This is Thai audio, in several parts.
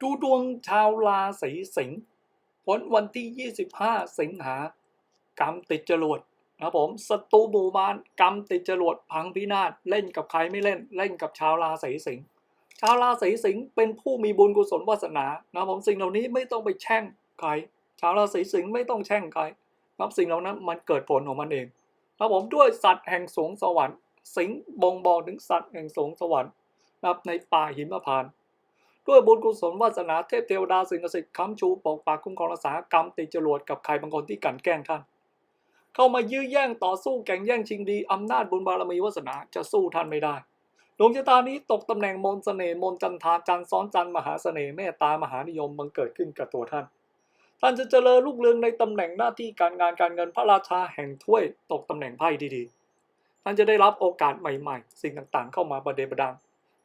ดูดวงชาวราศีสิงห์ผลวันที่ 25 สิงหากรรมติดจรวดนะผมศัตรูหมู่บ้านกรรมติดจรวดพังพินาศเล่นกับใครไม่เล่น เล่นกับชาวราศีสิงห์ชาวราศีสิงห์เป็นผู้มีบุญกุศลวาสนานะผมสิ่งเหล่านี้ไม่ต้องไปแช่งใคร ชาวราศีสิงห์ไม่ต้องแช่งใครนะครับสิ่งเหล่านั้นมันเกิดผลของมันเองนะผมด้วยสัตว์แห่งสงสวรรค์ สิงห์บ่งบอกถึงสัตว์แห่งสงสวรรค์นะครับในป่าหิมพานต์ ด้วยบุญกุศลวาสนาเทพเทวดาสิ่งศักดิ์สิทธิ์ค้ำชูปกปักคุ้มครองรักษากรรมติดจรวดกับใครบางคนที่กันแกล้งท่าน เข้ามายื้อแย่งต่อสู้แข่งแย่งชิงดีอำนาจบุญบารมีวาสนาจะสู้ท่านไม่ได้ดวงชะตานี้ตกตำแหน่งมนเสน่ห์มนจันทาจันทร์ซ้อนจันทร์มหาเสน่ห์เมตตามหานิยมบังเกิดขึ้นกับตัวท่าน ท่านจะเจริญรุ่งเรืองในตำแหน่งหน้าที่การงานการเงินพระราชาแห่งถ้วย ตกตำแหน่งไพ่ดีๆ ท่านจะได้รับโอกาสใหม่ๆ สิ่งต่างๆ เข้ามาประเดประดัง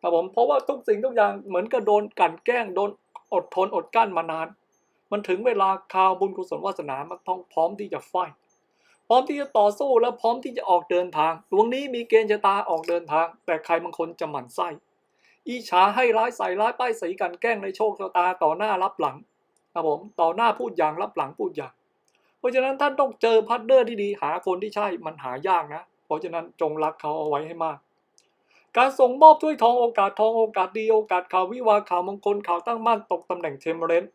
ครับผมเพราะว่าทุกสิ่งทุกอย่างเหมือนกับโดนกันแกล้งโดนอดทนอดกลั้นมานาน มันถึงเวลาข่าวบุญกุศลวาสนามันต้องพร้อมที่จะไฟพร้อมที่จะต่อสู้และพร้อมที่จะออกเดินทางดวงนี้มีเกณฑ์ชะตาออกเดินทาง แต่ใครบางคนจะหมั่นไส้อีฉาให้ร้ายใส่ร้ายป้ายสีกันแกล้งในโชคชะตาต่อหน้ารับหลังครับผมต่อหน้าพูดอย่างรับหลังพูดอย่างเพราะฉะนั้นท่านต้องเจอพาร์ทเนอร์ที่ดีหาคนที่ใช่มันหายากนะ เพราะฉะนั้นจงรักเขาเอาไว้ให้มาก การส่งมอบถ้วยทองโอกาสทองโอกาสดีโอกาสข่าววิวาข่าวมงคลข่าวตั้งมั่นตกตำแหน่งเทมเรน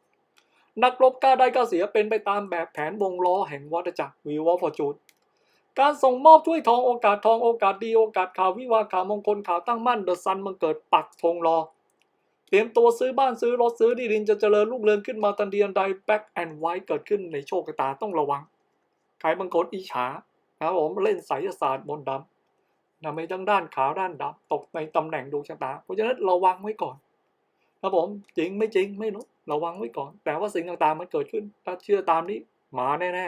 นักรบกล้าได้กล้าเสียเป็นไปตามแบบแผนวงล้อแห่งวัฏจักรวิวอฟอร์จูนการส่งมอบถ้วยทองโอกาสทองโอกาสดีโอกาสข่าววิวาข่าวมงคลข่าวตั้งมั่นเดอะซันมันเกิดปักธงรอ เตรียมตัวซื้อบ้านซื้อรถซื้อที่ดินจะเจริญรุ่งเรืองขึ้นมาทันทีทันใดแบ็กแอนด์ไวท์เกิดขึ้นในโชคชะตาต้องระวังใครบางคนอิจฉานะครับผมเล่นไสยศาสตร์มนต์ดำ นำไปทั้งด้านขาวด้านดำตกในตำแหน่งดวงชะตา เพราะฉะนั้นระวังไว้ก่อนครับผมจริงไม่จริงไม่รู้ระวังไว้ก่อน แต่ว่าสิ่งต่างๆมันเกิดขึ้น ถ้าเชื่อตามนี้มาแน่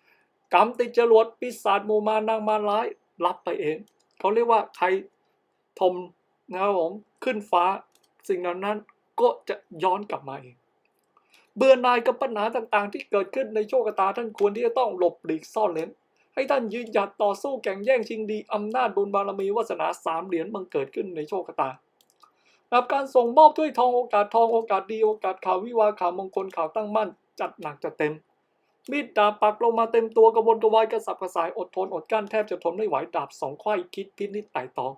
ๆกรรมติดจรวดปีศาจหมูมานางมารร้ายรับไปเองเขาเรียกว่าใครทมนะครับผมขึ้นฟ้าสิ่งนั้นนั้นก็จะย้อนกลับมาเอง เบื่อหน่ายกับปัญหาต่างๆ ที่เกิดขึ้นในโชคชะตาท่านควรที่จะต้องหลบหลีกซ่อนเลน ให้ท่านยืนหยัดต่อสู้แข่งแย่งชิงดีอำนาจบุญบารมีวาสนาสามเหรียญบังเกิดขึ้นในโชคตากับการส่งมอบถ้วยทองโอกาสทองโอกาสดีโอกาสข่าววิวาข่าวมงคลข่าวตั้งมั่น จัดหนักจัดเต็ม มีดดาบปักลงมาเต็มตัวกระวนกระวายกระสับกระส่ายอดทนอดกั้นแทบจะทนไม่ไหวดาบสองไขว้คิดพินิจไต่ตอง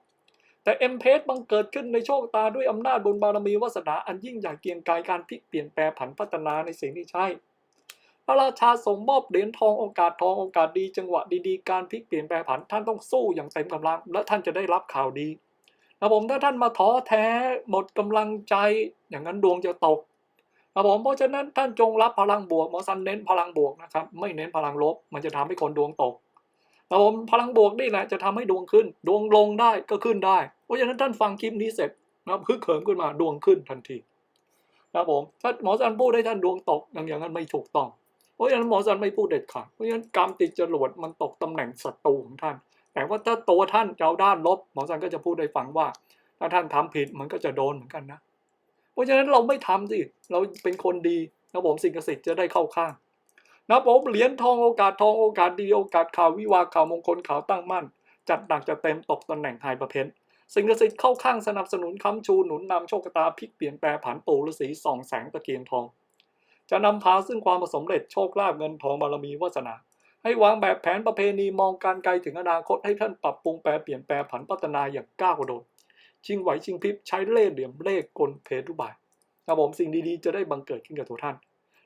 แต่เอ็มเพสบังเกิดขึ้นในโชคตาด้วยอำนาจบุญบารมีวาสนาอันยิ่งใหญ่เกียงไกรการพลิกเปลี่ยนแปลผันพัฒนาในสิ่งที่ใช่ พระราชาส่งมอบเหรียญทองโอกาสทองโอกาสดี จังหวะดีๆ การพลิกเปลี่ยนแปลผันท่านต้องสู้อย่างเต็มกำลัง และท่านจะได้รับข่าวดีนะผมถ้าท่านมาท้อแท้หมดกำลังใจอย่างนั้นดวงจะตกนะผมเพราะฉะนั้นท่านจงรับพลังบวกหมอซันเน้นพลังบวกนะครับ ไม่เน้นพลังลบ มันจะทำให้คนดวงตกนะผมพลังบวกนี่แหละจะทำให้ดวงขึ้น ดวงลงได้ก็ขึ้นได้ เพราะฉะนั้นท่านฟังคลิปนี้เสร็จนะครับฮึกเหิมขึ้นมาดวงขึ้นทันทีนะผมถ้าหมอซันพูดให้ท่านดวงตกอย่างนั้นไม่ถูกต้อง เพราะฉะนั้นหมอซันไม่พูดเด็ดขาดเพราะฉะนั้นกรรมติดจรวดมันตกตำแหน่งศัตรูของท่าน แต่ว่าถ้าตัวท่านเจ้าด้านลบ หมอซันก็จะพูดให้ฟังว่า ถ้าท่านทำผิดมันก็จะโดนเหมือนกันนะ เพราะฉะนั้นเราไม่ทำสิเราเป็นคนดีนะผมสิ่งศักดิ์สิทธิ์จะได้เข้าข้างนะผมเหรียญทองโอกาสทองโอกาสดีโอกาสข่าววิวาข่าวมงคลข่าวตั้งมั่น จัดหนักจะเต็มตกตำแหน่งไทยประเพณสิ่งศักดิ์สิทธิ์เข้าข้างสนับสนุนค้ำชูหนุนนำโชคชะตาพลิกเปลี่ยนแปลผันปูฤาษีส่องแสงตะเกียงทอง จะนำพาซึ่งความสำเร็จโชคลาภเงินทองบารมีวาสนา ให้วางแบบแผนประเพณีมองการไกลถึงอนาคตให้ท่านปรับปรุงแปลเปลี่ยนแปลผันพัฒนาอย่างก้าวกระโดดชิงไหวชิงพริบใช้เล่ห์เหลี่ยมเล่ห์กลเพทุบายนะผมสิ่งดีๆจะได้บังเกิดขึ้นกับตัวท่าน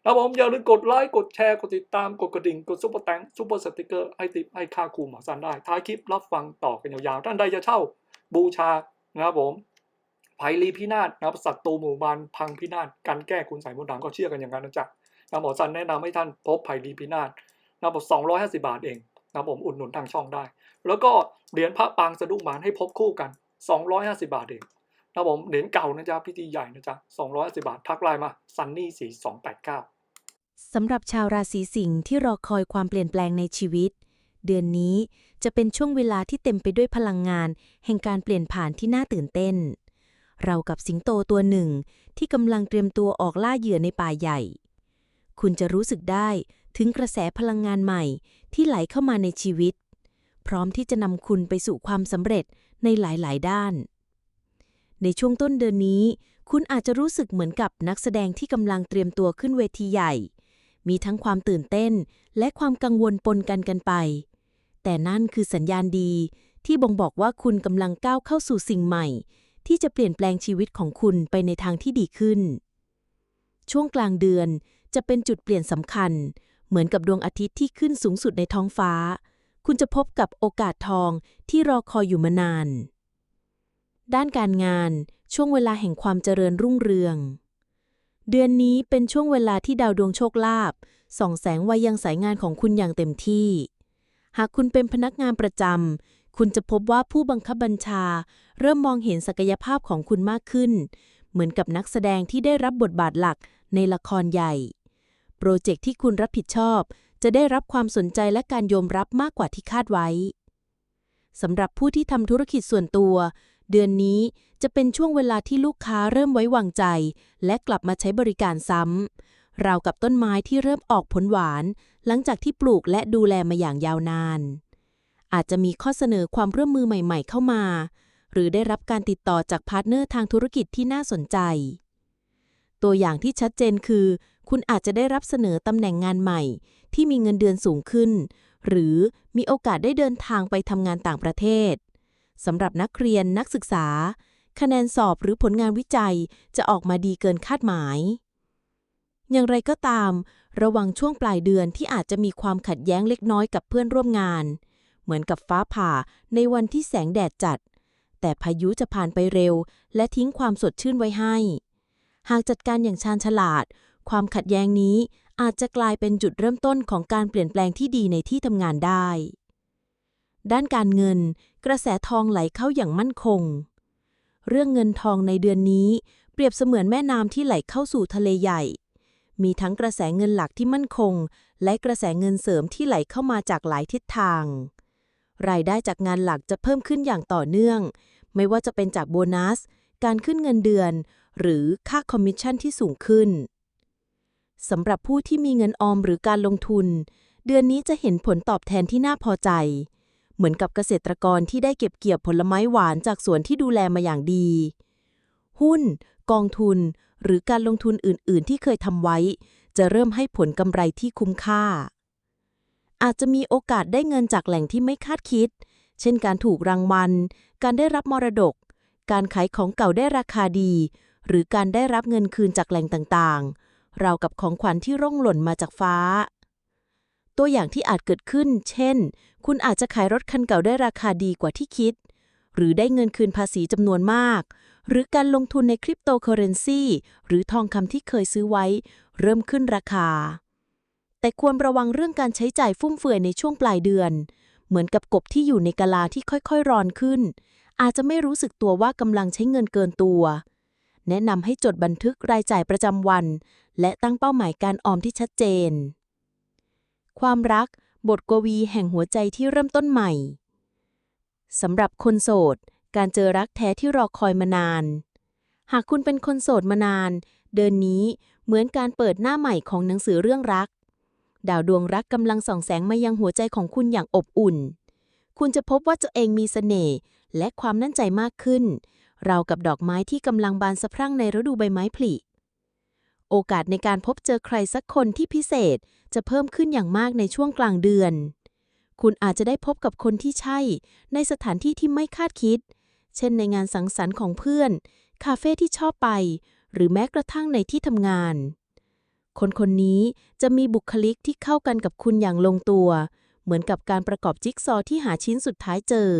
นะผมอย่าลืมกดไลค์กดแชร์กดติดตามกดกระดิ่งกดซุปเปอร์แตงซุปเปอร์สติกเกอร์ให้ติปให้ค่าครูหมอสันได้ท้ายคลิปรับฟังต่อกันยาวๆท่านใดจะเช่าบูชานะครับผม ไพลีพินาศนะครับสัตว์ตูหมู่บานพังพินาศการแก้คุณใส่มดดังก็เชื่อกันอย่างนั้นนะจ๊ะนะหมอสันแนะนำให้ท่านพบไพลีพินาศนะผมสองร้อยห้าสิบาทเองนะผมอุดหนุนทางช่องได้ แล้วก็เหรียญพระปางสะดุ้งหมานให้พบคู่กัน250บาทเองนะผมเหรียญเก่านะจ๊ะพิธีใหญ่นะจ๊ะ250บาททักไลน์มาซันนี่สี่สองแปดเก้าสำหรับชาวราศีสิงห์ที่รอคอยความเปลี่ยนแปลงในชีวิต เดือนนี้จะเป็นช่วงเวลาที่เต็มไปด้วยพลังงาน แห่งการเปลี่ยนผ่านที่น่าตื่นเต้น เรากับสิงโตตัวหนึ่งที่กำลังเตรียมตัวออกล่าเหยื่อในป่าใหญ่ คุณจะรู้สึกได้ถึงกระแสพลังงานใหม่ที่ไหลเข้ามาในชีวิต พร้อมที่จะนำคุณไปสู่ความสำเร็จในหลาย ๆ ด้าน ในช่วงต้นเดือนนี้ คุณอาจจะรู้สึกเหมือนกับนักแสดงที่กำลังเตรียมตัวขึ้นเวทีใหญ่ มีทั้งความตื่นเต้นและความกังวลปนกันกันไป แต่นั่นคือสัญญาณดีที่บ่งบอกว่าคุณกำลังก้าวเข้าสู่สิ่งใหม่ ที่จะเปลี่ยนแปลงชีวิตของคุณไปในทางที่ดีขึ้น ช่วงกลางเดือนจะเป็นจุดเปลี่ยนสำคัญ เหมือนกับดวงอาทิตย์ที่ขึ้นสูงสุดในท้องฟ้า คุณจะพบกับโอกาสทองที่รอคอยอยู่มานาน ด้านการงานช่วงเวลาแห่งความเจริญรุ่งเรือง เดือนนี้เป็นช่วงเวลาที่ดาวดวงโชคลาภส่องแสงไว้ยังสายงานของคุณอย่างเต็มที่ หากคุณเป็นพนักงานประจำ คุณจะพบว่าผู้บังคับบัญชา เริ่มมองเห็นศักยภาพของคุณมากขึ้น เหมือนกับนักแสดงที่ได้รับบทบาทหลักในละครใหญ่ โปรเจกต์ที่คุณรับผิดชอบ จะได้รับความสนใจและการยอมรับมากกว่าที่คาดไว้สำหรับผู้ที่ทำธุรกิจส่วนตัว เดือนนี้จะเป็นช่วงเวลาที่ลูกค้าเริ่มไว้วางใจ และกลับมาใช้บริการซ้ำราวกับต้นไม้ที่เริ่มออกผลหวาน หลังจากที่ปลูกและดูแลมาอย่างยาวนาน อาจจะมีข้อเสนอความร่วมมือใหม่ ๆ เข้ามา หรือได้รับการติดต่อจากพาร์ทเนอร์ทางธุรกิจที่น่าสนใจ ตัวอย่างที่ชัดเจนคือ คุณอาจจะได้รับเสนอตำแหน่งงานใหม่ ที่มีเงินเดือนสูงขึ้น หรือมีโอกาสได้เดินทางไปทำงานต่างประเทศสำหรับนักเรียนนักศึกษา คะแนนสอบหรือผลงานวิจัยจะออกมาดีเกินคาดหมาย อย่างไรก็ตาม ระวังช่วงปลายเดือนที่อาจจะมีความขัดแย้งเล็กน้อยกับเพื่อนร่วมงาน เหมือนกับฟ้าผ่าในวันที่แสงแดดจัด แต่พายุจะผ่านไปเร็ว และทิ้งความสดชื่นไว้ให้ หากจัดการอย่างชาญฉลาด ความขัดแย้งนี้อาจจะกลายเป็นจุดเริ่มต้นของการเปลี่ยนแปลงที่ดีในที่ทำงานได้ ด้านการเงิน กระแสทองไหลเข้าอย่างมั่นคง เรื่องเงินทองในเดือนนี้ เปรียบเสมือนแม่น้ำที่ไหลเข้าสู่ทะเลใหญ่ มีทั้งกระแสเงินหลักที่มั่นคง และกระแสเงินเสริมที่ไหลเข้ามาจากหลายทิศทาง รายได้จากงานหลักจะเพิ่มขึ้นอย่างต่อเนื่อง ไม่ว่าจะเป็นจากโบนัส การขึ้นเงินเดือน หรือค่าคอมมิชชั่นที่สูงขึ้นสำหรับผู้ที่มีเงินออมหรือการลงทุน เดือนนี้จะเห็นผลตอบแทนที่น่าพอใจ เหมือนกับเกษตรกรที่ได้เก็บเกี่ยวผลไม้หวานจากสวนที่ดูแลมาอย่างดี หุ้น กองทุน หรือการลงทุนอื่น ๆ ที่เคยทำไว้ จะเริ่มให้ผลกำไรที่คุ้มค่า อาจจะมีโอกาสได้เงินจากแหล่งที่ไม่คาดคิด เช่นการถูกรางวัล การได้รับมรดก การขายของเก่าได้ราคาดี หรือการได้รับเงินคืนจากแหล่งต่างๆ ราวกับของขวัญที่ร่องหล่นมาจากฟ้า ตัวอย่างที่อาจเกิดขึ้น เช่น คุณอาจจะขายรถคันเก่าได้ราคาดีกว่าที่คิด หรือได้เงินคืนภาษีจำนวนมาก หรือการลงทุนในคริปโตเคอเรนซีหรือทองคำที่เคยซื้อไว้ เริ่มขึ้นราคา แต่ควรระวังเรื่องการใช้จ่ายฟุ่มเฟือยในช่วงปลายเดือน เหมือนกับกบที่อยู่ในกะลาที่ค่อยๆร้อนขึ้น อาจจะไม่รู้สึกตัวว่ากำลังใช้เงินเกินตัว แนะนำให้จดบันทึกรายจ่ายประจำวัน และตั้งเป้าหมายการออมที่ชัดเจน ความรัก บทกวีแห่งหัวใจที่เริ่มต้นใหม่สำหรับคนโสด การเจอรักแท้ที่รอคอยมานาน หากคุณเป็นคนโสดมานาน เดือนนี้เหมือนการเปิดหน้าใหม่ของหนังสือเรื่องรัก ดาวดวงรักกำลังส่องแสงมายังหัวใจของคุณอย่างอบอุ่น คุณจะพบว่าตัวเองมีเสน่ห์และความมั่นใจมากขึ้น เรากับดอกไม้ที่กำลังบานสะพรั่งในฤดูใบไม้ผลิ โอกาสในการพบเจอใครสักคนที่พิเศษจะเพิ่มขึ้นอย่างมากในช่วงกลางเดือน คุณอาจจะได้พบกับคนที่ใช่ ในสถานที่ที่ไม่คาดคิด เช่นในงานสังสรรค์ของเพื่อน คาเฟ่ที่ชอบไป หรือแม้กระทั่งในที่ทำงาน คนคนนี้จะมีบุคลิกที่เข้ากันกับคุณอย่างลงตัว เหมือนกับการประกอบจิ๊กซอว์ที่หาชิ้นสุดท้ายเจอ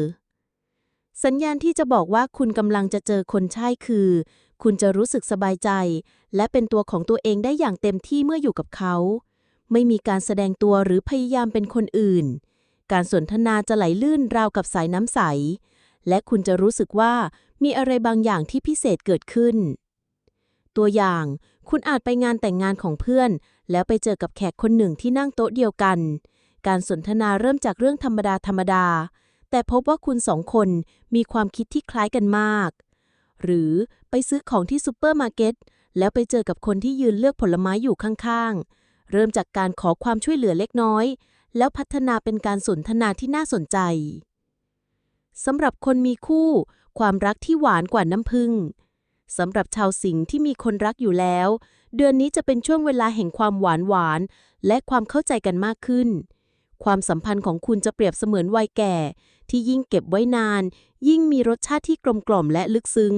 สัญญาณที่จะบอกว่าคุณกำลังจะเจอคนใช่คือ คุณจะรู้สึกสบายใจ และเป็นตัวของตัวเองได้อย่างเต็มที่เมื่ออยู่กับเขา ไม่มีการแสดงตัวหรือพยายามเป็นคนอื่น การสนทนาจะไหลลื่นราวกับสายน้ำใส และคุณจะรู้สึกว่ามีอะไรบางอย่างที่พิเศษเกิดขึ้น ตัวอย่าง คุณอาจไปงานแต่งงานของเพื่อน แล้วไปเจอกับแขกคนหนึ่งที่นั่งโต๊ะเดียวกัน การสนทนาเริ่มจากเรื่องธรรมดาธรรมดา แต่พบว่าคุณสองคนมีความคิดที่คล้ายกันมาก หรือไปซื้อของที่ซูเปอร์มาร์เก็ตแล้วไปเจอกับคนที่ยืนเลือกผลไม้อยู่ข้างๆ เริ่มจากการขอความช่วยเหลือเล็กน้อย แล้วพัฒนาเป็นการสนทนาที่น่าสนใจสำหรับคนมีคู่ ความรักที่หวานกว่าน้ำผึ้ง สำหรับชาวสิงห์ที่มีคนรักอยู่แล้ว เดือนนี้จะเป็นช่วงเวลาแห่งความหวานหวาน และความเข้าใจกันมากขึ้น ความสัมพันธ์ของคุณจะเปรียบเสมือนวัยแก่ ที่ยิ่งเก็บไว้นาน ยิ่งมีรสชาติที่กลมกล่อมและลึกซึ้ง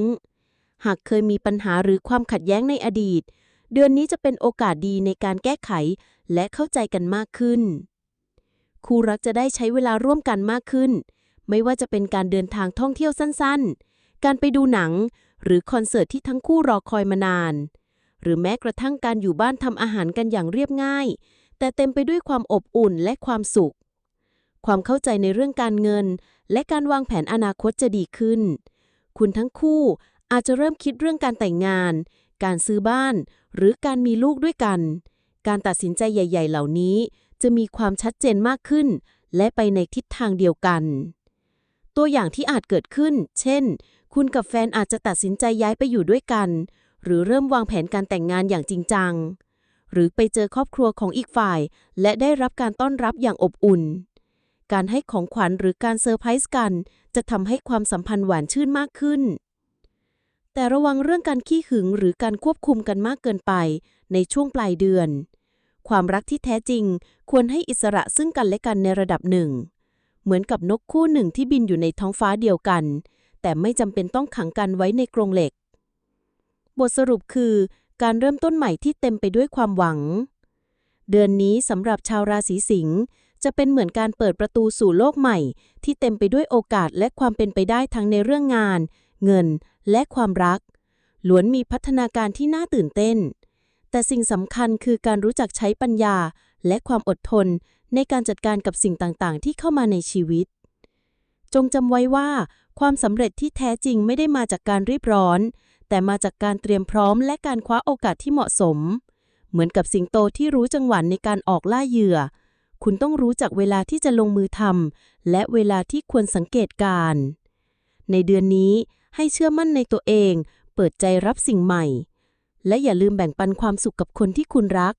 หากเคยมีปัญหาหรือความขัดแย้งในอดีต เดือนนี้จะเป็นโอกาสดีในการแก้ไข และเข้าใจกันมากขึ้น คู่รักจะได้ใช้เวลาร่วมกันมากขึ้น ไม่ว่าจะเป็นการเดินทางท่องเที่ยวสั้น ๆ การไปดูหนัง หรือคอนเสิร์ตที่ทั้งคู่รอคอยมานาน หรือแม้กระทั่งการอยู่บ้านทำอาหารกันอย่างเรียบง่าย แต่เต็มไปด้วยความอบอุ่นและความสุข ความเข้าใจในเรื่องการเงิน และการวางแผนอนาคตจะดีขึ้น คุณทั้งคู่อาจจะเริ่มคิดเรื่องการแต่งงาน การซื้อบ้าน หรือการมีลูกด้วยกัน การตัดสินใจใหญ่ ๆ เหล่านี้ จะมีความชัดเจนมากขึ้น และไปในทิศทางเดียวกัน ตัวอย่างที่อาจเกิดขึ้น เช่น คุณกับแฟนอาจจะตัดสินใจย้ายไปอยู่ด้วยกัน หรือเริ่มวางแผนการแต่งงานอย่างจริงจัง หรือไปเจอครอบครัวของอีกฝ่าย และได้รับการต้อนรับอย่างอบอุ่น การให้ของขวัญหรือการเซอร์ไพรส์กัน จะทำให้ความสัมพันธ์หวานชื่นมากขึ้น แต่ระวังเรื่องการขี้หึงหรือการควบคุมกันมากเกินไปในช่วงปลายเดือน ความรักที่แท้จริงควรให้อิสระซึ่งกันและกันในระดับหนึ่ง เหมือนกับนกคู่หนึ่งที่บินอยู่ในท้องฟ้าเดียวกัน แต่ไม่จำเป็นต้องขังกันไว้ในกรงเหล็ก บทสรุปคือการเริ่มต้นใหม่ที่เต็มไปด้วยความหวัง เดือนนี้สำหรับชาวราศีสิงห์จะเป็นเหมือนการเปิดประตูสู่โลกใหม่ ที่เต็มไปด้วยโอกาสและความเป็นไปได้ทั้งในเรื่องงาน เงิน และความรัก ล้วนมีพัฒนาการที่น่าตื่นเต้น แต่สิ่งสำคัญคือการรู้จักใช้ปัญญาและความอดทนในการจัดการกับสิ่งต่างๆ ที่เข้ามาในชีวิต จงจำไว้ว่า ความสำเร็จที่แท้จริงไม่ได้มาจากการรีบร้อน แต่มาจากการเตรียมพร้อมและการคว้าโอกาสที่เหมาะสม เหมือนกับสิงโตที่รู้จังหวะในการออกล่าเหยื่อ คุณต้องรู้จักเวลาที่จะลงมือทำและเวลาที่ควรสังเกตการ ในเดือนนี้ให้เชื่อมั่นในตัวเอง เปิดใจรับสิ่งใหม่ และอย่าลืมแบ่งปันความสุขกับคนที่คุณรัก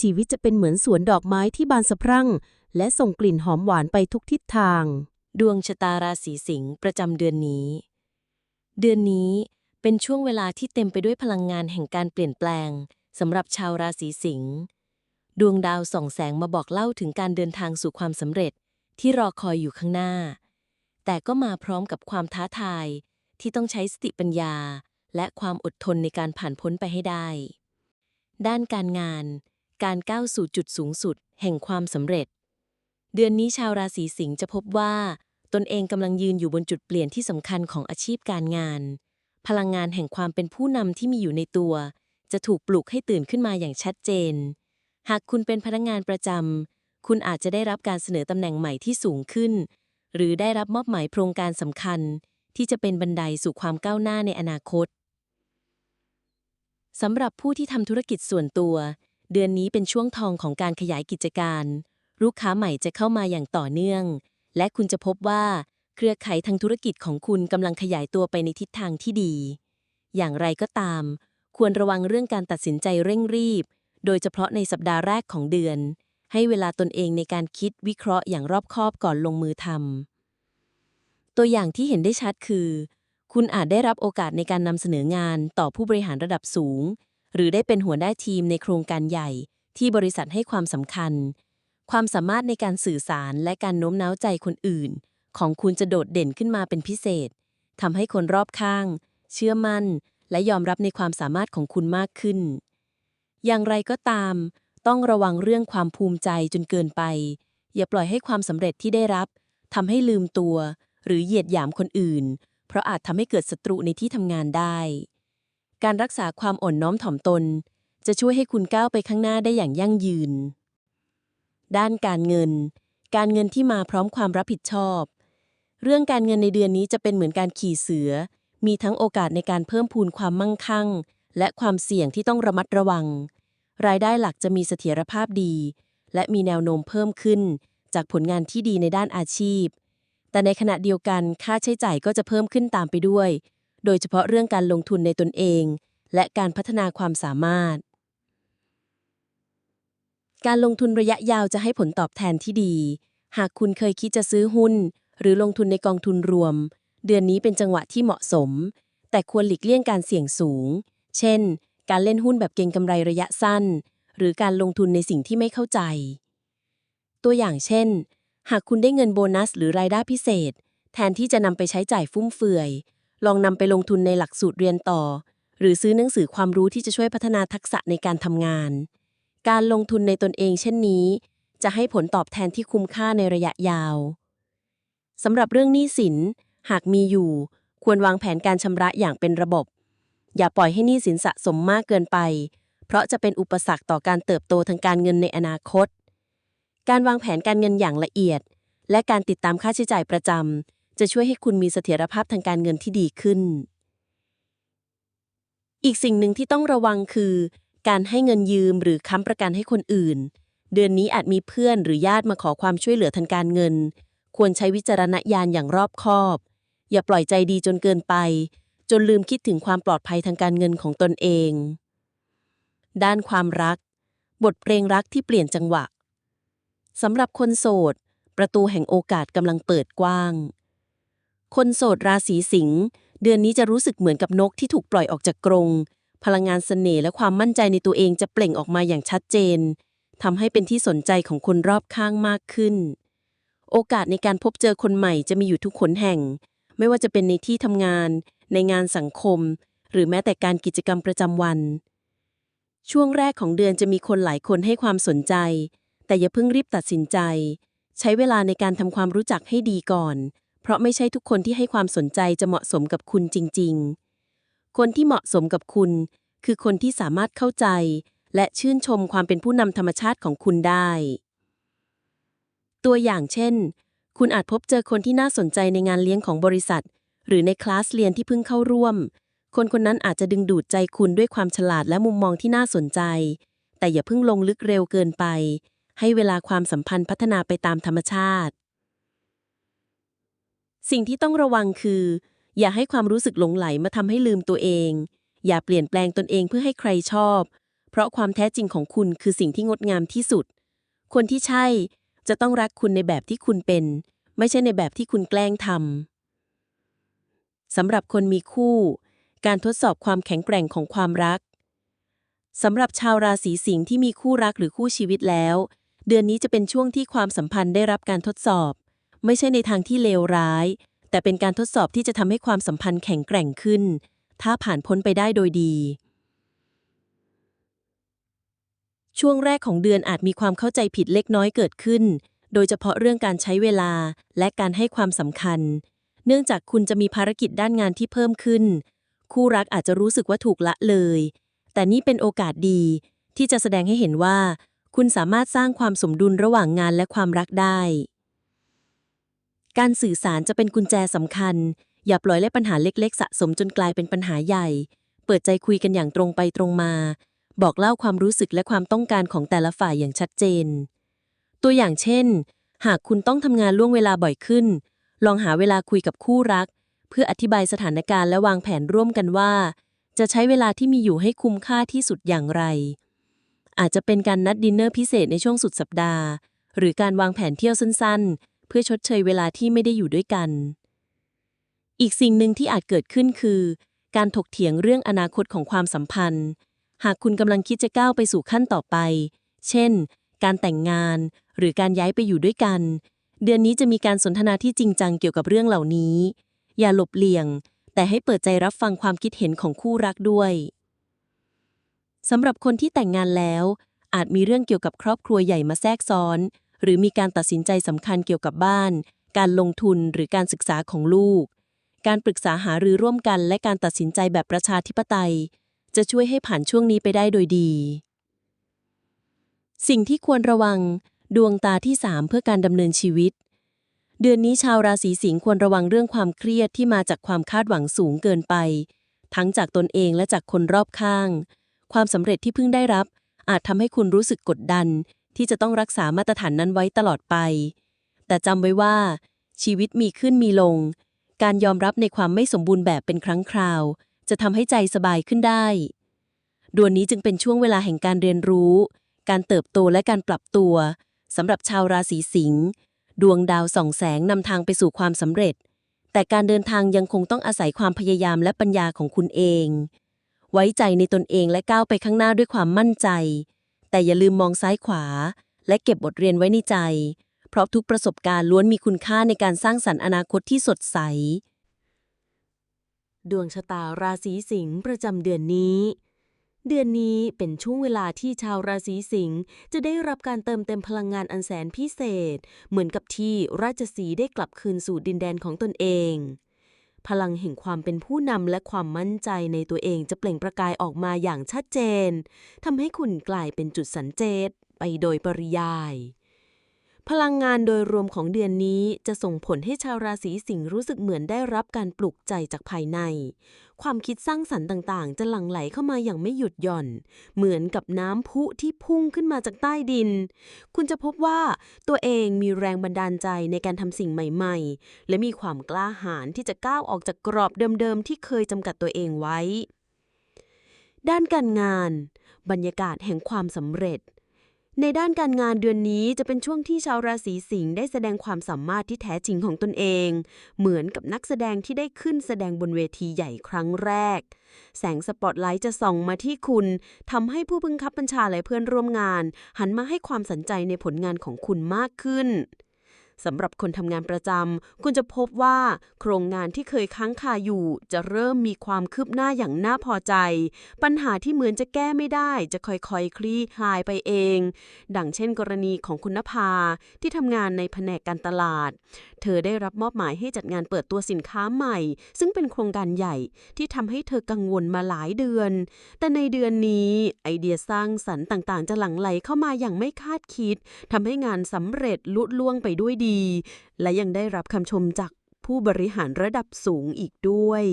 ชีวิตจะเป็นเหมือนสวนดอกไม้ที่บานสะพรั่ง และส่งกลิ่นหอมหวานไปทุกทิศทาง ดวงชะตาราศีสิงห์ประจำเดือนนี้ เดือนนี้เป็นช่วงเวลาที่เต็มไปด้วยพลังงานแห่งการเปลี่ยนแปลงสำหรับชาวราศีสิงห์ดวงดาวส่องแสงมาบอกเล่าถึงการเดินทางสู่ความสำเร็จที่รอคอยอยู่ข้างหน้า แต่ก็มาพร้อมกับความท้าทายที่ต้องใช้สติปัญญา และความอดทนในการผ่านพ้นไปให้ได้ ด้านการงาน การก้าวสู่จุดสูงสุด แห่งความสำเร็จ เดือนนี้ชาวราศีสิงห์จะพบว่า ตนเองกำลังยืนอยู่บนจุดเปลี่ยนที่สำคัญของอาชีพการงาน พลังงานแห่งความเป็นผู้นำที่มีอยู่ในตัว จะถูกปลุกให้ตื่นขึ้นมาอย่างชัดเจน หากคุณเป็นพนักงานประจำคุณอาจจะได้รับการเสนอตำแหน่งใหม่ที่สูงขึ้น หรือได้รับมอบหมายโครงการสำคัญ ที่จะเป็นบันไดสู่ความก้าวหน้าในอนาคตสำหรับผู้ที่ทำธุรกิจส่วนตัว เดือนนี้เป็นช่วงทองของการขยายกิจการ ลูกค้าใหม่จะเข้ามาอย่างต่อเนื่อง และคุณจะพบว่าเครือข่ายทางธุรกิจของคุณกำลังขยายตัวไปในทิศทางที่ดี อย่างไรก็ตาม ควรระวังเรื่องการตัดสินใจเร่งรีบ โดยเฉพาะในสัปดาห์แรกของเดือน ให้เวลาตนเองในการคิดวิเคราะห์อย่างรอบคอบก่อนลงมือทำตัวอย่างที่เห็นได้ชัดคือ คุณอาจได้รับโอกาสในการนำเสนองานต่อผู้บริหารระดับสูง หรือได้เป็นหัวหน้าทีมในโครงการใหญ่ ที่บริษัทให้ความสำคัญ ความสามารถในการสื่อสารและการโน้มน้าวใจคนอื่น ของคุณจะโดดเด่นขึ้นมาเป็นพิเศษทำให้คนรอบข้าง เชื่อมั่น และยอมรับในความสามารถของคุณมากขึ้น อย่างไรก็ตาม ต้องระวังเรื่องความภูมิใจจนเกินไป อย่าปล่อยให้ความสำเร็จที่ได้รับทำให้ลืมตัว หรือเหยียดหยามคนอื่น เพราะอาจทำให้เกิดศัตรูในที่ทำงานได้ การรักษาความอ่อนน้อมถ่อมตน จะช่วยให้คุณก้าวไปข้างหน้าได้อย่างยั่งยืน ด้านการเงิน การเงินที่มาพร้อมความรับผิดชอบ เรื่องการเงินในเดือนนี้จะเป็นเหมือนการขี่เสือ มีทั้งโอกาสในการเพิ่มพูนความมั่งคั่ง และความเสี่ยงที่ต้องระมัดระวัง รายได้หลักจะมีเสถียรภาพดี และมีแนวโน้มเพิ่มขึ้น จากผลงานที่ดีในด้านอาชีพ แต่ในขณะเดียวกันค่าใช้จ่ายก็จะเพิ่มขึ้นตามไปด้วย โดยเฉพาะเรื่องการลงทุนในตนเอง และการพัฒนาความสามารถ การลงทุนระยะยาวจะให้ผลตอบแทนที่ดี หากคุณเคยคิดจะซื้อหุ้น หรือลงทุนในกองทุนรวม เดือนนี้เป็นจังหวะที่เหมาะสม แต่ควรหลีกเลี่ยงการเสี่ยงสูง เช่น การเล่นหุ้นแบบเก็งกำไรระยะสั้น หรือการลงทุนในสิ่งที่ไม่เข้าใจ ตัวอย่างเช่น หากคุณได้เงินโบนัส หรือรายได้พิเศษ แทนที่จะนำไปใช้จ่ายฟุ่มเฟือย ลองนำไปลงทุนในหลักสูตรเรียนต่อ หรือซื้อหนังสือความรู้ที่จะช่วยพัฒนาทักษะในการทำงาน การลงทุนในตนเองเช่นนี้ จะให้ผลตอบแทนที่คุ้มค่าในระยะยาวสำหรับเรื่องหนี้สิน หากมีอยู่ ควรวางแผนการชำระอย่างเป็นระบบ อย่าปล่อยให้หนี้สินสะสมมากเกินไป เพราะจะเป็นอุปสรรคต่อการเติบโตทางการเงินในอนาคต การวางแผนการเงินอย่างละเอียด และการติดตามค่าใช้จ่ายประจำจะช่วยให้คุณมีเสถียรภาพทางการเงินที่ดีขึ้น อีกสิ่งหนึ่งที่ต้องระวังคือ การให้เงินยืมหรือค้ำประกันให้คนอื่น เดือนนี้อาจมีเพื่อนหรือญาติมาขอความช่วยเหลือทางการเงิน ควรใช้วิจารณญาณอย่างรอบคอบ อย่าปล่อยใจดีจนเกินไป จนลืมคิดถึงความปลอดภัยทางการเงินของตนเอง ด้านความรัก บทเพลงรักที่เปลี่ยนจังหวะสำหรับคนโสด ประตูแห่งโอกาสกำลังเปิดกว้าง คนโสดราศีสิงห์เดือนนี้จะรู้สึกเหมือนกับนกที่ถูกปล่อยออกจากกรง พลังงานเสน่ห์และความมั่นใจในตัวเองจะเปล่งออกมาอย่างชัดเจนทำให้เป็นที่สนใจของคนรอบข้างมากขึ้น โอกาสในการพบเจอคนใหม่จะมีอยู่ทุกขนแห่ง ไม่ว่าจะเป็นในที่ทำงาน ในงานสังคม หรือแม้แต่การกิจกรรมประจำวัน ช่วงแรกของเดือนจะมีคนหลายคนให้ความสนใจ แต่อย่าเพิ่งรีบตัดสินใจ ใช้เวลาในการทำความรู้จักให้ดีก่อน เพราะไม่ใช่ทุกคนที่ให้ความสนใจจะเหมาะสมกับคุณจริง ๆ คนที่เหมาะสมกับคุณ คือคนที่สามารถเข้าใจ และชื่นชมความเป็นผู้นำธรรมชาติของคุณได้ ตัวอย่างเช่น คุณอาจพบเจอคนที่น่าสนใจในงานเลี้ยงของบริษัท หรือในคลาสเรียนที่เพิ่งเข้าร่วม คนคนนั้นอาจจะดึงดูดใจคุณด้วยความฉลาดและมุมมองที่น่าสนใจ แต่อย่าเพิ่งลงลึกเร็วเกินไป ให้เวลาความสัมพันธ์พัฒนาไปตามธรรมชาติ สิ่งที่ต้องระวังคือ อย่าให้ความรู้สึกหลงไหลมาทำให้ลืมตัวเอง อย่าเปลี่ยนแปลงตนเองเพื่อให้ใครชอบ เพราะความแท้จริงของคุณคือสิ่งที่งดงามที่สุด คนที่ใช่จะต้องรักคุณในแบบที่คุณเป็น ไม่ใช่ในแบบที่คุณแกล้งทำสำหรับคนมีคู่ การทดสอบความแข็งแกร่งของความรักสำหรับชาวราศีสิงห์ที่มีคู่รักหรือคู่ชีวิตแล้ว เดือนนี้จะเป็นช่วงที่ความสัมพันธ์ได้รับการทดสอบ ไม่ใช่ในทางที่เลวร้าย แต่เป็นการทดสอบที่จะทำให้ความสัมพันธ์แข็งแกร่งขึ้น ถ้าผ่านพ้นไปได้โดยดี ช่วงแรกของเดือนอาจมีความเข้าใจผิดเล็กน้อยเกิดขึ้น โดยเฉพาะเรื่องการใช้เวลาและการให้ความสำคัญ เนื่องจากคุณจะมีภารกิจด้านงานที่เพิ่มขึ้น คู่รักอาจจะรู้สึกว่าถูกละเลย แต่นี่เป็นโอกาสดี ที่จะแสดงให้เห็นว่า คุณสามารถสร้างความสมดุลระหว่างงานและความรักได้ การสื่อสารจะเป็นกุญแจสำคัญ อย่าปล่อยให้ปัญหาเล็ก ๆ สะสมจนกลายเป็นปัญหาใหญ่ เปิดใจคุยกันอย่างตรงไปตรงมา บอกเล่าความรู้สึกและความต้องการของแต่ละฝ่ายอย่างชัดเจน ตัวอย่างเช่น หากคุณต้องทำงานล่วงเวลาบ่อยขึ้น ลองหาเวลาคุยกับคู่รัก เพื่ออธิบายสถานการณ์และวางแผนร่วมกันว่า จะใช้เวลาที่มีอยู่ให้คุ้มค่าที่สุดอย่างไร อาจจะเป็นการนัดดินเนอร์พิเศษในช่วงสุดสัปดาห์ หรือการวางแผนเที่ยวสั้นๆ พื่อชดเชยเวลาที่ไม่ได้อยู่ด้วยกัน อีกสิ่งหนึ่งที่อาจเกิดขึ้นคือ การถกเถียงเรื่องอนาคตของความสัมพันธ์ หากคุณกำลังคิดจะก้าวไปสู่ขั้นต่อไป เช่น การแต่งงาน หรือการย้ายไปอยู่ด้วยกัน เดือนนี้จะมีการสนทนาที่จริงจังเกี่ยวกับเรื่องเหล่านี้ อย่าหลบเลี่ยง แต่ให้เปิดใจรับฟังความคิดเห็นของคู่รักด้วยสำหรับคนที่แต่งงานแล้ว อาจมีเรื่องเกี่ยวกับครอบครัวใหญ่มาแทรกซ้อน หรือมีการตัดสินใจสำคัญเกี่ยวกับบ้าน การลงทุนหรือการศึกษาของลูก การปรึกษาหารือร่วมกัน และการตัดสินใจแบบประชาธิปไตย จะช่วยให้ผ่านช่วงนี้ไปได้โดยดี สิ่งที่ควรระวัง ดวงตาที่ 3 เพื่อการดำเนินชีวิต เดือนนี้ชาวราศีสิงห์ควรระวังเรื่องความเครียดที่มาจากความคาดหวังสูงเกินไป ทั้งจากตนเองและจากคนรอบข้าง ความสำเร็จที่เพิ่งได้รับอาจทำให้คุณรู้สึกกดดัน ที่จะต้องรักษามาตรฐานนั้นไว้ตลอดไป แต่จำไว้ว่า ชีวิตมีขึ้นมีลง การยอมรับในความไม่สมบูรณ์แบบเป็นครั้งคราว จะทำให้ใจสบายขึ้นได้ดวนนี้จึงเป็นช่วงเวลาแห่งการเรียนรู้ การเติบโตและการปรับตัวสำหรับชาวราศีสิงห์ดวงดาวส่องแสงนำทางไปสู่ความสำเร็จ แต่การเดินทางยังคงต้องอาศัยความพยายามและปัญญาของคุณเอง ไว้ใจในตนเองและก้าวไปข้างหน้าด้วยความมั่นใจ แต่อย่าลืมมองซ้ายขวา และเก็บบทเรียนไว้ในใจ เพราะทุกประสบการณ์ล้วนมีคุณค่าในการสร้างสรรค์อนาคตที่สดใส ดวงชะตาราศีสิงห์ประจำเดือนนี้ เดือนนี้เป็นช่วงเวลาที่ชาวราศีสิงห์จะได้รับการเติมเต็มพลังงานอันแสนพิเศษ เหมือนกับที่ราชสีได้กลับคืนสู่ดินแดนของตนเอง พลังแห่งความเป็นผู้นำและความมั่นใจในตัวเองจะเปล่งประกายออกมาอย่างชัดเจนทำให้คุณกลายเป็นจุดสันเจตไปโดยปริยาย พลังงานโดยรวมของเดือนนี้จะส่งผลให้ชาวราศีสิงห์รู้สึกเหมือนได้รับการปลุกใจจากภายใน ความคิดสร้างสรรค์ต่างๆ จะหลั่งไหลเข้ามาอย่างไม่หยุดหย่อน เหมือนกับน้ำพุที่พุ่งขึ้นมาจากใต้ดิน คุณจะพบว่าตัวเองมีแรงบันดาลใจในการทำสิ่งใหม่ๆ และมีความกล้าหาญที่จะก้าวออกจากกรอบเดิมๆ ที่เคยจำกัดตัวเองไว้ ด้านการงาน บรรยากาศแห่งความสำเร็จ ในด้านการงานเดือนนี้จะเป็นช่วงที่ชาวราศีสิงห์ได้แสดงความสามารถที่แท้จริงของตนเอง เหมือนกับนักแสดงที่ได้ขึ้นแสดงบนเวทีใหญ่ครั้งแรก แสงสปอตไลท์จะส่องมาที่คุณทำให้ผู้บังคับบัญชาและเพื่อนร่วมงาน หันมาให้ความสนใจในผลงานของคุณมากขึ้น สำหรับคนทำงานประจำคุณจะพบว่า โครงงานที่เคยค้างคาอยู่ จะเริ่มมีความคืบหน้าอย่างน่าพอใจ ปัญหาที่เหมือนจะแก้ไม่ได้ จะค่อยๆคลี่คลายไปเอง ดังเช่นกรณีของคุณนภาที่ทำงานในแผนกการตลาด เธอได้รับมอบหมายให้จัดงานเปิดตัวสินค้าใหม่ ซึ่งเป็นโครงการใหญ่ที่ทำให้เธอกังวลมาหลายเดือน แต่ในเดือนนี้ไอเดียสร้างสรรค์ต่างๆ จะหลั่งไหลเข้ามาอย่างไม่คาดคิดทำให้งานสำเร็จลุล่วงไปด้วยดีและยังได้รับคำชมจากผู้บริหารระดับสูงอีกด้วย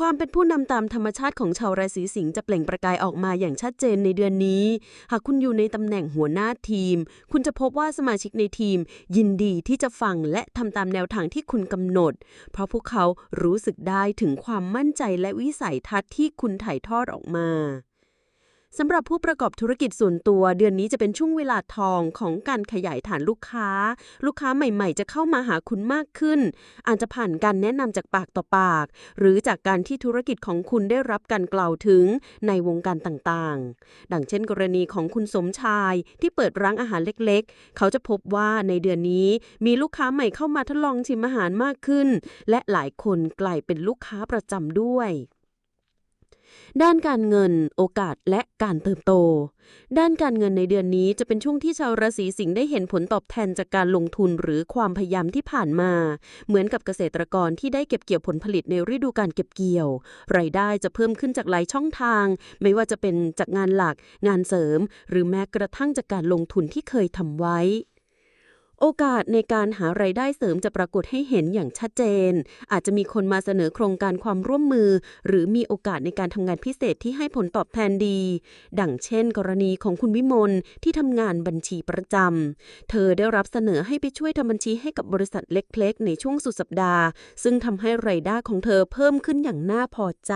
ความเป็นผู้นำตามธรรมชาติของชาวราศีสิงห์จะเปล่งประกายออกมาอย่างชัดเจนในเดือนนี้ หากคุณอยู่ในตำแหน่งหัวหน้าทีม คุณจะพบว่าสมาชิกในทีม ยินดีที่จะฟังและทำตามแนวทางที่คุณกำหนด เพราะพวกเขารู้สึกได้ถึงความมั่นใจและวิสัยทัศน์ที่คุณถ่ายทอดออกมา สำหรับผู้ประกอบธุรกิจส่วนตัว เดือนนี้จะเป็นช่วงเวลาทองของการขยายฐานลูกค้า ลูกค้าใหม่ๆ จะเข้ามาหาคุณมากขึ้น อาจจะผ่านการแนะนำจากปากต่อปาก หรือจากการที่ธุรกิจของคุณได้รับการกล่าวถึงในวงการต่างๆ ดังเช่น กรณีของคุณสมชายที่เปิดร้านอาหารเล็กๆ เขาจะพบว่าในเดือนนี้มีลูกค้าใหม่เข้ามาทดลองชิมอาหารมากขึ้น และหลายคนกลายเป็นลูกค้าประจำด้วย ด้านการเงิน โอกาสและการเติบโต ด้านการเงินในเดือนนี้จะเป็นช่วงที่ชาวราศีสิงห์ได้เห็นผลตอบแทนจากการลงทุนหรือความพยายามที่ผ่านมา เหมือนกับเกษตรกรที่ได้เก็บเกี่ยวผลผลิตในฤดูการเก็บเกี่ยว รายได้จะเพิ่มขึ้นจากหลายช่องทาง ไม่ว่าจะเป็นจากงานหลัก งานเสริม หรือแม้กระทั่งจากการลงทุนที่เคยทำไว้ โอกาสในการหารายได้เสริมจะปรากฏให้เห็นอย่างชัดเจน อาจจะมีคนมาเสนอโครงการความร่วมมือ หรือมีโอกาสในการทำงานพิเศษที่ให้ผลตอบแทนดี ดังเช่น กรณีของคุณวิมลที่ทำงานบัญชีประจำ เธอได้รับเสนอให้ไปช่วยทำบัญชีให้กับบริษัทเล็กๆ ในช่วงสุดสัปดาห์ ซึ่งทำให้รายได้ของเธอเพิ่มขึ้นอย่างน่าพอใจ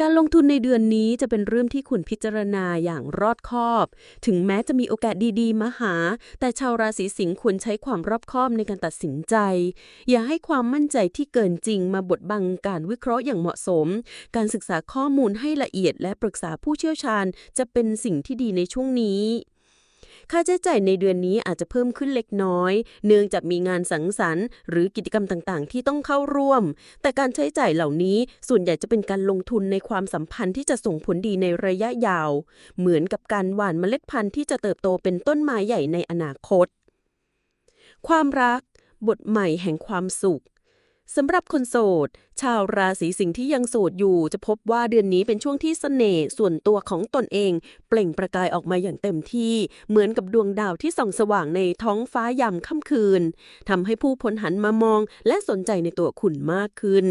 การลงทุนในเดือนนี้จะเป็นเรื่องที่คุณพิจารณาอย่างรอบคอบ ถึงแม้จะมีโอกาสดีๆ มาหา แต่ชาวราศีสิงห์ควรใช้ความรอบคอบในการตัดสินใจ อย่าให้ความมั่นใจที่เกินจริงมาบดบังการวิเคราะห์อย่างเหมาะสม การศึกษาข้อมูลให้ละเอียดและปรึกษาผู้เชี่ยวชาญ จะเป็นสิ่งที่ดีในช่วงนี้ ค่าใช้จ่ายในเดือนนี้อาจจะเพิ่มขึ้นเล็กน้อย เนื่องจากมีงานสังสรรค์ หรือกิจกรรมต่างๆ ที่ต้องเข้าร่วม แต่การใช้จ่ายเหล่านี้ส่วนใหญ่จะเป็นการลงทุนในความสัมพันธ์ที่จะส่งผลดีในระยะยาว เหมือนกับการหว่านเมล็ดพันธุ์ที่จะเติบโตเป็นต้นไม้ใหญ่ในอนาคต ความรัก บทใหม่แห่งความสุข สำหรับคนโสด ชาวราศีสิงห์ที่ยังโสดอยู่จะพบว่าเดือนนี้เป็นช่วงที่เสน่ห์ส่วนตัวของตนเอง เปล่งประกายออกมาอย่างเต็มที่ เหมือนกับดวงดาวที่ส่องสว่างในท้องฟ้ายามค่ำคืนทำให้ผู้พลหันมามองและสนใจในตัวคุณมากขึ้น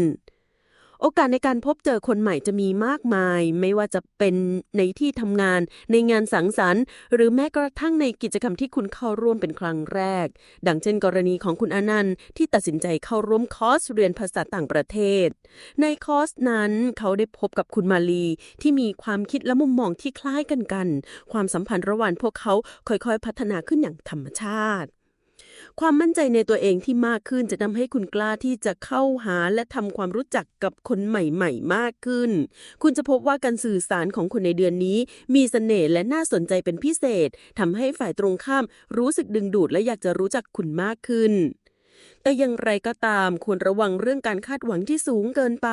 โอกาสในการพบเจอคนใหม่จะมีมากมาย ไม่ว่าจะเป็นในที่ทำงาน ในงานสังสรรค์ หรือแม้กระทั่งในกิจกรรมที่คุณเข้าร่วมเป็นครั้งแรก ดังเช่นกรณีของคุณอนันต์ที่ตัดสินใจเข้าร่วมคอร์สเรียนภาษาต่างประเทศ ในคอร์สนั้นเขาได้พบกับคุณมาลีที่มีความคิดและมุมมองที่คล้ายกันกัน ความสัมพันธ์ระหว่างพวกเขาค่อยๆ พัฒนาขึ้นอย่างธรรมชาติ ความมั่นใจในตัวเองที่มากขึ้นจะทำให้คุณกล้าที่จะเข้าหาและทำความรู้จักกับคนใหม่ๆ มากขึ้น คุณจะพบว่าการสื่อสารของคุณในเดือนนี้ มีเสน่ห์และน่าสนใจเป็นพิเศษทำให้ฝ่ายตรงข้ามรู้สึกดึงดูดและอยากจะรู้จักคุณมากขึ้น แต่อย่างไรก็ตามควรระวังเรื่องการคาดหวังที่สูงเกินไป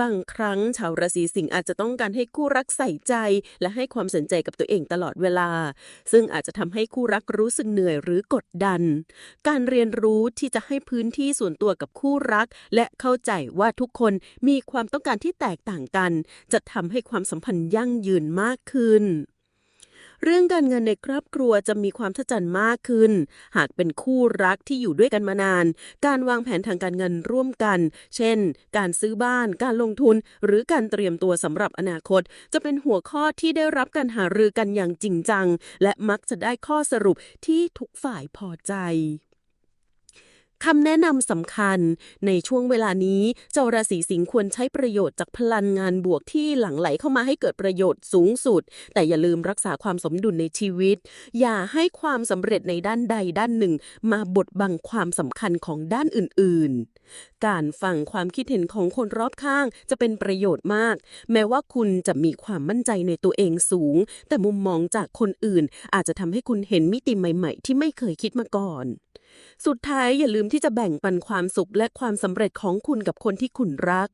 บางครั้งชาวราศีสิงห์อาจจะต้องการให้คู่รักใส่ใจ และให้ความสนใจกับตัวเองตลอดเวลา ซึ่งอาจจะทำให้คู่รักรู้สึกเหนื่อยหรือกดดัน การเรียนรู้ที่จะให้พื้นที่ส่วนตัวกับคู่รัก และเข้าใจว่าทุกคนมีความต้องการที่แตกต่างกัน จะทำให้ความสัมพันธ์ยั่งยืนมากขึ้น เรื่องการเงินในครอบครัวจะมีความทัจันมากขึ้น หากเป็นคู่รักที่อยู่ด้วยกันมานาน การวางแผนทางการเงินร่วมกัน เช่น การซื้อบ้าน การลงทุน หรือการเตรียมตัวสำหรับอนาคต จะเป็นหัวข้อที่ได้รับการหารือกันอย่างจริงจัง และมักจะได้ข้อสรุปที่ทุกฝ่ายพอใจ คำแนะนำสำคัญ ในช่วงเวลานี้เจ้าราศีสิงห์ควรใช้ประโยชน์จากพลังงานบวกที่หลั่งไหลเข้ามาให้เกิดประโยชน์สูงสุด แต่อย่าลืมรักษาความสมดุลในชีวิต อย่าให้ความสำเร็จในด้านใดด้านหนึ่ง มาบดบังความสำคัญของด้านอื่น ๆ การฟังความคิดเห็นของคนรอบข้างจะเป็นประโยชน์มาก แม้ว่าคุณจะมีความมั่นใจในตัวเองสูง แต่มุมมองจากคนอื่นอาจจะทำให้คุณเห็นมิติใหม่ ๆ ที่ไม่เคยคิดมาก่อน สุดท้ายอย่าลืมที่จะแบ่งปันความสุขและความสำเร็จของคุณกับคนที่คุณรัก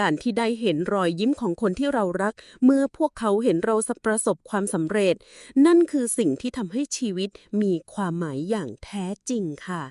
การที่ได้เห็นรอยยิ้มของคนที่เรารัก เมื่อพวกเขาเห็นเราประสบความสำเร็จ นั่นคือสิ่งที่ทำให้ชีวิตมีความหมายอย่างแท้จริงค่ะ